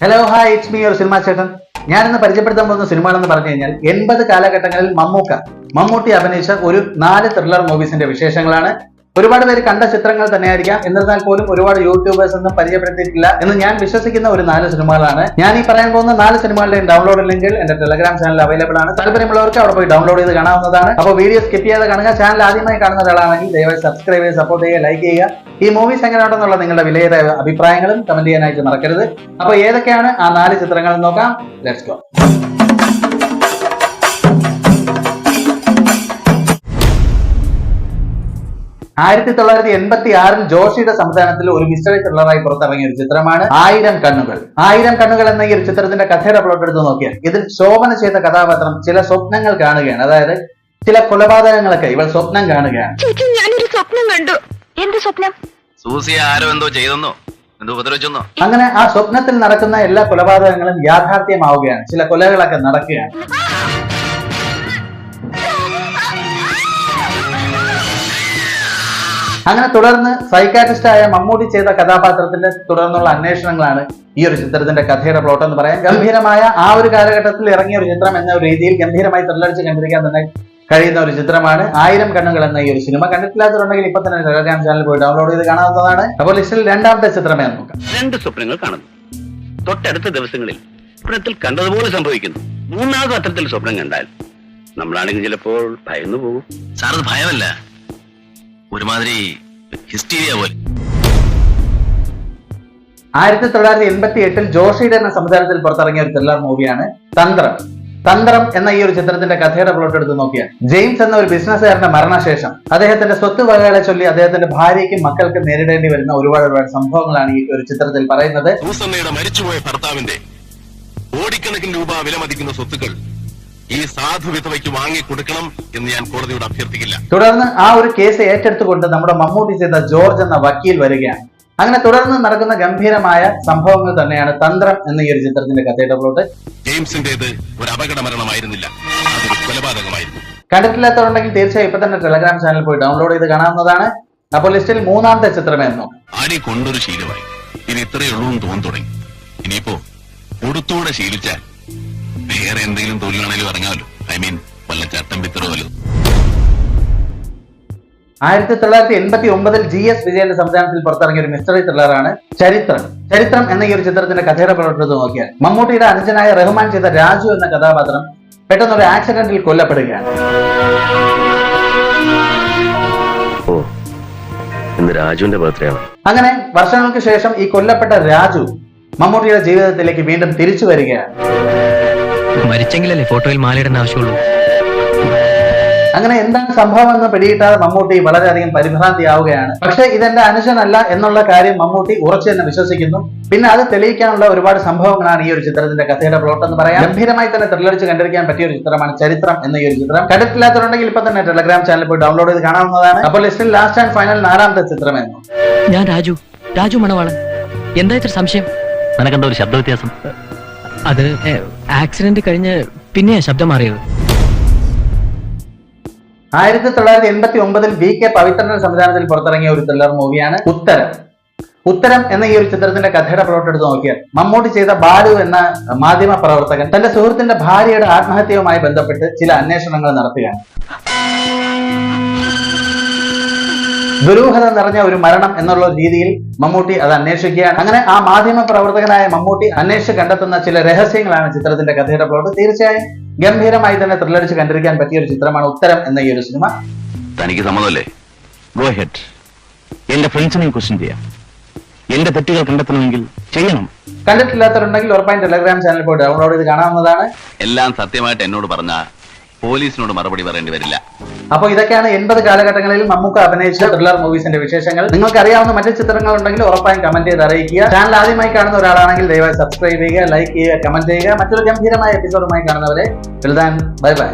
Hello hi it's me your cinema ചേട്ടൻ. ഞാൻ ഞാനിന്ന് പരിചയപ്പെടുത്താൻ പോകുന്ന സിനിമകളെന്ന് പറഞ്ഞു കഴിഞ്ഞാൽ എൺപത് കാലഘട്ടങ്ങളിൽ മമ്മൂക്ക. മമ്മൂട്ടി അഭിനയിച്ച ഒരു നാല് ത്രില്ലർ മൂവീസിന്റെ വിശേഷങ്ങളാണ്. ഒരുപാട് പേര് കണ്ട ചിത്രങ്ങൾ തന്നെയായിരിക്കാം. എന്നിരുന്നാൽ പോലും ഒരുപാട് യൂട്യൂബേഴ്സ് ഒന്നും പരിചയപ്പെടുത്തിയിട്ടില്ല എന്ന് ഞാൻ വിശ്വസിക്കുന്ന ഒരു നാല് സിനിമകളാണ്. ഞാൻ ഈ പറയാൻ പോകുന്ന നാല് സിനിമകളുടെയും ഡൗൺലോഡ് ലിങ്കിൽ എന്റെ ടെലഗ്രാം ചാനൽ അവൈലബിൾ ആണ്. താല്പര്യമുള്ളവർക്ക് അവിടെ പോയി ഡൗൺലോഡ് ചെയ്ത് കാണാവുന്നതാണ്. അപ്പോൾ വീഡിയോ സ്കിപ്പ് ചെയ്യാതെ കാണുക. ചാനൽ ആദ്യമായി കാണുന്ന ഒരാളാണെങ്കിൽ ദയവായി സബ്സ്ക്രൈബ് ചെയ്ത് സപ്പോർട്ട് ചെയ്യുക ലൈക്ക് ചെയ്യുക. ഈ മൂവീസ് എങ്ങനെയുണ്ടെന്നുള്ള നിങ്ങളുടെ വിലയേറെ അഭിപ്രായങ്ങളും കമന്റ് ചെയ്യാനായിട്ട് മറക്കരുത്. അപ്പോൾ ഏതൊക്കെയാണ് ആ നാല് ചിത്രങ്ങൾ നോക്കാം. ലെറ്റ്സ് ഗോ ആയിരത്തി തൊള്ളായിരത്തി എൺപത്തി ആറിൽ ജോഷിയുടെ സംവിധാനത്തിൽ ഒരു മിസ്റ്ററി ത്രില്ലറായി പുറത്തിറങ്ങിയ ഒരു ചിത്രമാണ് ആയിരം കണ്ണുകൾ. ആയിരം കണ്ണുകൾ എന്ന ഈ ഒരു ചിത്രത്തിന്റെ കഥയുടെ പ്ലോട്ട് എടുത്ത് നോക്കിയാൽ ഇതിൽ ശോഭന ചെയ്ത കഥാപാത്രം ചില സ്വപ്നങ്ങൾ കാണുകയാണ്. അതായത് ചില കൊലപാതകങ്ങളൊക്കെ ഇവൾ സ്വപ്നം കാണുകയാണ്. ചേച്ചി ഞാനൊരു സ്വപ്നം കണ്ടു. എന്ത് സ്വപ്നം? സൂസി ആരോ എന്തോ ചെയ്തെന്നോ? ഉപദ്രവിച്ചെന്നോ? അങ്ങനെ ആ സ്വപ്നത്തിൽ നടക്കുന്ന എല്ലാ കൊലപാതകങ്ങളും യാഥാർത്ഥ്യമാവുകയാണ്. ചില കൊലകളൊക്കെ നടക്കുകയാണ്. അങ്ങനെ തുടർന്ന് സൈക്കാട്രിസ്റ്റ് ആയ മമ്മൂട്ടി ചെയ്ത കഥാപാത്രത്തിന്റെ തുടർന്നുള്ള അന്വേഷണങ്ങളാണ് ഈ ഒരു ചിത്രത്തിന്റെ കഥയുടെ പ്ലോട്ട് എന്ന് പറയാം ഗംഭീരമായ ആ ഒരു കാലഘട്ടത്തിൽ ഇറങ്ങിയ ഒരു ചിത്രം എന്ന രീതിയിൽ ഗംഭീരമായി തൊഴിലടിച്ച് കണ്ടിരിക്കാൻ തന്നെ കഴിയുന്ന ഒരു ചിത്രമാണ് ആയിരം കണ്ണുകൾ എന്ന ഈ ഒരു സിനിമ കണ്ടിട്ടില്ലാത്തവരുണ്ടെങ്കിൽ ഇപ്പൊ തന്നെ ടെലഗ്രാം ചാനൽ പോയി ഡൗൺലോഡ് ചെയ്ത് കാണാവുന്നതാണ്. അപ്പോൾ ലിസ്റ്റിൽ രണ്ടാമത്തെ ചിത്രമേ നോക്കാം. രണ്ട് സ്വപ്നങ്ങൾ കാണുന്നു. തൊട്ടടുത്ത ദിവസങ്ങളിൽ സ്വപ്നത്തിൽ കണ്ടതുപോലെ സംഭവിക്കുന്നു. മൂന്നാമത് അത്തരത്തിൽ സ്വപ്നം കണ്ടാൽ നമ്മളാണെങ്കിൽ ചിലപ്പോൾ ഭയന്നു പോകും. സാറത് ഭയമല്ല. ഒരുമാതിരി ഹിസ്റ്റീരിയ പോലെ. ആയിരത്തി തൊള്ളായിരത്തി എൺപത്തി എട്ടിൽ ജോഷിയുടെ എന്ന സംവിധാനത്തിൽ പുറത്തിറങ്ങിയ ഒരു ത്രില്ലർ മൂവിയാണ് തന്ത്രം. തന്ത്രം എന്ന ഈ ഒരു ചിത്രത്തിന്റെ കഥയുടെ പ്ലോട്ട് എടുത്ത് നോക്കിയാൽ ജെയിംസ് എന്ന ഒരു ബിസിനസ്സുകാരന്റെ മരണശേഷം അദ്ദേഹത്തിന്റെ സ്വത്ത് വകകളെ ചൊല്ലി അദ്ദേഹത്തിന്റെ ഭാര്യയ്ക്കും മക്കൾക്കും നേരിടേണ്ടി വരുന്ന ഒരുപാട് ഒരുപാട് സംഭവങ്ങളാണ് ഈ ഒരു ചിത്രത്തിൽ പറയുന്നത്. മരിച്ചുപോയ ഭർത്താവിന്റെ കോടിക്കണക്കിന് രൂപ വിലമതിക്കുന്ന സ്വത്തുക്കൾ ഈ സാധു വിധവയ്ക്ക് വാങ്ങിക്കൊടുക്കണം എന്ന് ഞാൻ കോടതിയോട് അഭ്യർത്ഥിക്കില്ല. തുടർന്ന് ആ ഒരു കേസ് ഏറ്റെടുത്തുകൊണ്ട് നമ്മുടെ മമ്മൂട്ടി ചെയ്ത ജോർജ് എന്ന വക്കീൽ വരികയാണ്. അങ്ങനെ തുടർന്ന് നടക്കുന്ന ഗംഭീരമായ സംഭവങ്ങൾ തന്നെയാണ് തന്ത്രം എന്ന ഈ ഒരു ചിത്രത്തിന്റെ കഥയുടെ പ്ലോട്ട് ജെയിംസിന്റേത് ഒരു അപകട മരണമായിരുന്നില്ല അതൊരു കൊലപാതകമായിരുന്നു. കണ്ടിട്ടില്ലാത്തവരുണ്ടെങ്കിൽ തീർച്ചയായും ഇപ്പൊ തന്നെ ടെലഗ്രാം ചാനൽ പോയി ഡൗൺലോഡ് ചെയ്ത് കാണാവുന്നതാണ്. അപ്പോൾ ലിസ്റ്റിൽ മൂന്നാമത്തെ ചിത്രമായിരുന്നു ആടി കൊണ്ടൊരു ശീലമായി. ഇനി ഇത്രയേ എന്ന് തോന്നി തുടങ്ങി. ഇനിയിപ്പോ കൊടുത്തൂടെ ശീലിച്ചാൽ വേറെ എന്തെങ്കിലും തൊഴിലാണെങ്കിലും ഇറങ്ങാമല്ലോ. ഐ മീൻ വല്ല ചട്ടം പിത്തറോ വല്ലതും. ആയിരത്തി തൊള്ളായിരത്തി എൺപത്തി ഒമ്പതിൽ ജി എസ് വിജയന്റെ സംവിധാനത്തിൽ പുറത്തിറങ്ങിയ ഒരു മിസ്റ്ററി ത്രില്ലറാണ് ചരിത്രം. ചരിത്രം എന്ന ഈ ഒരു ചിത്രത്തിന്റെ കഥയുടെ പ്രവർത്തനത്തെ നോക്കിയാൽ മമ്മൂട്ടിയുടെ അനുജനായ റഹ്മാൻ ചെയ്ത രാജു എന്ന കഥാപാത്രം പെട്ടെന്ന് ഒരു ആക്സിഡന്റിൽ കൊല്ലപ്പെടുകയാണ്. ഓ ഇന്ന് രാജുവിന്റെ ബർത്ത്ഡേ ആണ്. അങ്ങനെ വർഷങ്ങൾക്ക് ശേഷം ഈ കൊല്ലപ്പെട്ട രാജു മമ്മൂട്ടിയുടെ ജീവിതത്തിലേക്ക് വീണ്ടും തിരിച്ചു വരികയാണ്. മരിച്ചെങ്കിലല്ലേ ഫോട്ടോയിൽ മാലയിടേണ്ട ആവശ്യമുള്ളൂ. അങ്ങനെ എന്താണ് സംഭവം എന്ന് പിടികിട്ടാതെ മമ്മൂട്ടി വളരെയധികം പരിഭ്രാന്തിയാവുകയാണ്. പക്ഷെ ഇതെന്റെ അനുജനല്ല എന്നുള്ള കാര്യം മമ്മൂട്ടി ഉറച്ചു തന്നെ വിശ്വസിക്കുന്നു. പിന്നെ അത് തെളിയിക്കാനുള്ള ഒരുപാട് സംഭവങ്ങളാണ് ഈ ഒരു ചിത്രത്തിന്റെ കഥയുടെ പ്ലോട്ട് എന്ന് പറയാം. ഗംഭീരമായി തന്നെ ത്രില്ലടിച്ച് കണ്ടിരിക്കാൻ പറ്റിയ ഒരു ചിത്രമാണ് ചരിത്രം എന്ന ഈ ഒരു ചിത്രം. കണ്ടിട്ടില്ലാത്തവരുണ്ടെങ്കിൽ ഇപ്പൊ തന്നെ ടെലഗ്രാം ചാനൽ പോയി ഡൗൺലോഡ് ചെയ്ത് കാണാവുന്നതാണ്. അപ്പോൾ ലിസ്റ്റിൽ ലാസ്റ്റ് ആൻഡ് ഫൈനൽ നാലാമത്തെ ചിത്രം എന്നു ഞാൻ രാജു. രാജു മണവാളൻ. എന്താ ഇത്ര സംശയം? നിനക്കെന്താ ഒരു ശബ്ദ വ്യത്യാസം അത് ആക്സിഡന്റ് കഴിഞ്ഞ് പിന്നെ ശബ്ദം മാറിയത്. ആയിരത്തി തൊള്ളായിരത്തി എൺപത്തി ഒമ്പതിൽ വി കെ പവിത്രന്റെ സംവിധാനത്തിൽ പുറത്തിറങ്ങിയ ഒരു ത്രില്ലർ മൂവിയാണ് ഉത്തരം. ഉത്തരം എന്ന ഈ ഒരു ചിത്രത്തിന്റെ കഥയുടെ എടുത്ത് നോക്കിയാൽ മമ്മൂട്ടി ചെയ്ത ബാലു എന്ന മാധ്യമ പ്രവർത്തകൻ തന്റെ സുഹൃത്തിന്റെ ഭാര്യയുടെ ആത്മഹത്യയുമായി ബന്ധപ്പെട്ട് ചില അന്വേഷണങ്ങൾ നടത്തുകയാണ്. ദുരൂഹത നിറഞ്ഞ ഒരു മരണം എന്നുള്ള രീതിയിൽ മമ്മൂട്ടി അത് അന്വേഷിക്കുകയാണ്. അങ്ങനെ ആ മാധ്യമ പ്രവർത്തകനായ മമ്മൂട്ടി അന്വേഷിച്ച് കണ്ടെത്തുന്ന ചില രഹസ്യങ്ങളാണ് ചിത്രത്തിന്റെ കഥയുടെ പ്ലോട്ട് തീർച്ചയായും ഗംഭീരമായി തന്നെ ത്രില്ലടിച്ച് കണ്ടിരിക്കാൻ പറ്റിയ ഒരു ചിത്രമാണ് ഉത്തരം എന്ന ഈ ഒരു സിനിമ. തനിക്ക് സമ്മതമല്ലേ? ഗോ ഹെഡ് എന്റെ ഫ്രണ്ട്സിനെയും ക്വസ്റ്റ്യൻ ചെയ്യാം. എന്റെ തെറ്റുകൾ കണ്ടെത്തണമെങ്കിൽ ചെയ്യണം. കണ്ടിട്ടില്ലാത്തവരുണ്ടെങ്കിൽ ഉറപ്പായും ടെലഗ്രാം ചാനൽ പോയി ഡൗൺലോഡ് ചെയ്ത് കാണാവുന്നതാണ്. എല്ലാം സത്യമായിട്ട് എന്നോട് പറഞ്ഞ പോലീസിനോട് മറുപടി പറയേണ്ടി വരില്ല. അപ്പോൾ ഇതൊക്കെയാണ് എൺപത് കാലഘട്ടങ്ങളിൽ മമ്മൂക്ക അഭിനയിച്ച ത്രില്ലർ മൂവീസിന്റെ വിശേഷങ്ങൾ. നിങ്ങൾക്ക് അറിയാവുന്ന മറ്റു ചിത്രങ്ങൾ ഉണ്ടെങ്കിൽ ഉറപ്പായും കമന്റ് ചെയ്ത് അറിയിക്കുക. ചാനൽ ആദ്യമായി കാണുന്ന ഒരാളാണെങ്കിൽ ദയവായി സബ്സ്ക്രൈബ് ചെയ്യുക ലൈക്ക് ചെയ്യുക കമന്റ് ചെയ്യുക. മറ്റൊരു ഗംഭീരമായ എപ്പിസോഡുമായി കാണുന്നവരെ ബൈ ബൈ